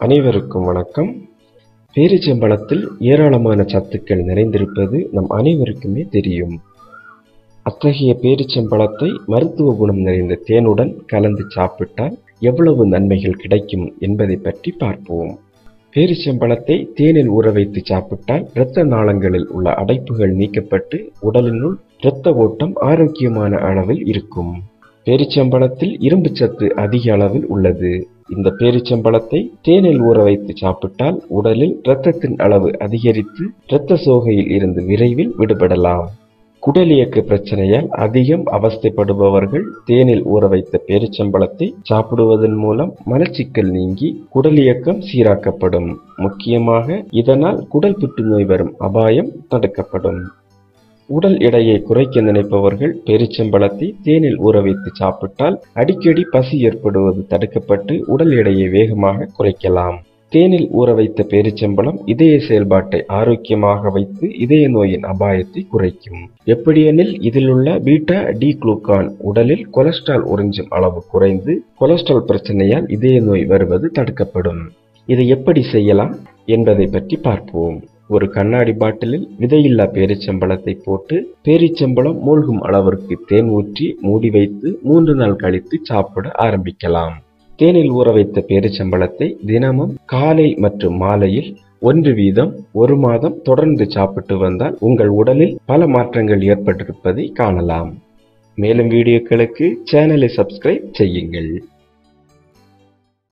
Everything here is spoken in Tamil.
அனைவருக்கும் வணக்கம். பேரிச்சம்பழத்தில் ஏராளமான சத்துக்கள் நிறைந்திருப்பது நம் அனைவருக்குமே தெரியும். அத்தகைய பேரிச்சம்பழத்தை மருத்துவ குணம் நிறைந்த தேனுடன் கலந்து சாப்பிட்டால் எவ்வளவு நன்மைகள் கிடைக்கும் என்பதை பற்றி பார்ப்போம். பேரிச்சம்பழத்தை தேனில் ஊற வைத்து சாப்பிட்டால் இரத்த நாளங்களில் உள்ள அடைப்புகள் நீக்கப்பட்டு உடலினுள் இரத்த ஓட்டம் ஆரோக்கியமான அளவில் இருக்கும். பேரிச்சம்பழத்தில் இரும்பு சத்து அதிக அளவில் உள்ளது. இந்த பேரிச்சம்பழத்தை தேனில் ஊற வைத்து சாப்பிட்டால் உடலில் இரத்தத்தின் அளவு அதிகரித்து இரத்த சோகையில் இருந்து விரைவில் விடுபடலாம். குடலியக்க பிரச்சனையால் அதிகம் அவஸ்தைப்படுபவர்கள் தேனில் ஊற வைத்த பேரிச்சம்பழத்தை சாப்பிடுவதன் மூலம் மலச்சிக்கல் நீங்கி குடலியக்கம் சீராக்கப்படும். முக்கியமாக இதனால் குடல் புற்றுநோய் வரும் அபாயம் தடுக்கப்படும். உடல் எடையை குறைக்க நினைப்பவர்கள் பெருச்சம்பழத்தை தேனில் ஊற வைத்து சாப்பிட்டால் அடிக்கடி பசி ஏற்படுவது தடுக்கப்பட்டு உடல் எடையை வேகமாக குறைக்கலாம். தேனில் ஊற வைத்த பேரிச்சம்பழம் இதய செயல்பாட்டை ஆரோக்கியமாக வைத்து இதய நோயின் அபாயத்தை குறைக்கும். எப்படியெனில் இதில் உள்ள பீட்டா டி குளுக்கான் உடலில் கொலஸ்ட்ரால் உறிஞ்சும் அளவு குறைந்து கொலஸ்ட்ரால் பிரச்சனையால் இதய நோய் வருவது தடுக்கப்படும். இதை எப்படி செய்யலாம்? என்பதை பற்றி பார்ப்போம். ஒரு கண்ணாடி பாட்டிலில் விதையில்லா பேரிச்சம்பழத்தை போட்டு பேரிச்சம்பழம் மூழ்கும் அளவிற்கு தேன் ஊற்றி மூடி வைத்து மூன்று நாள் கழித்து சாப்பிட ஆரம்பிக்கலாம். தேனில் ஊற வைத்த பேரிச்சம்பழத்தை தினமும் காலை மற்றும் மாலையில் ஒன்று வீதம் ஒரு மாதம் தொடர்ந்து சாப்பிட்டு வந்தால் உங்கள் உடலில் பல மாற்றங்கள் ஏற்பட்டிருப்பதை காணலாம். மேலும் வீடியோக்களுக்கு சேனலை சப்ஸ்கிரைப் செய்யுங்கள்.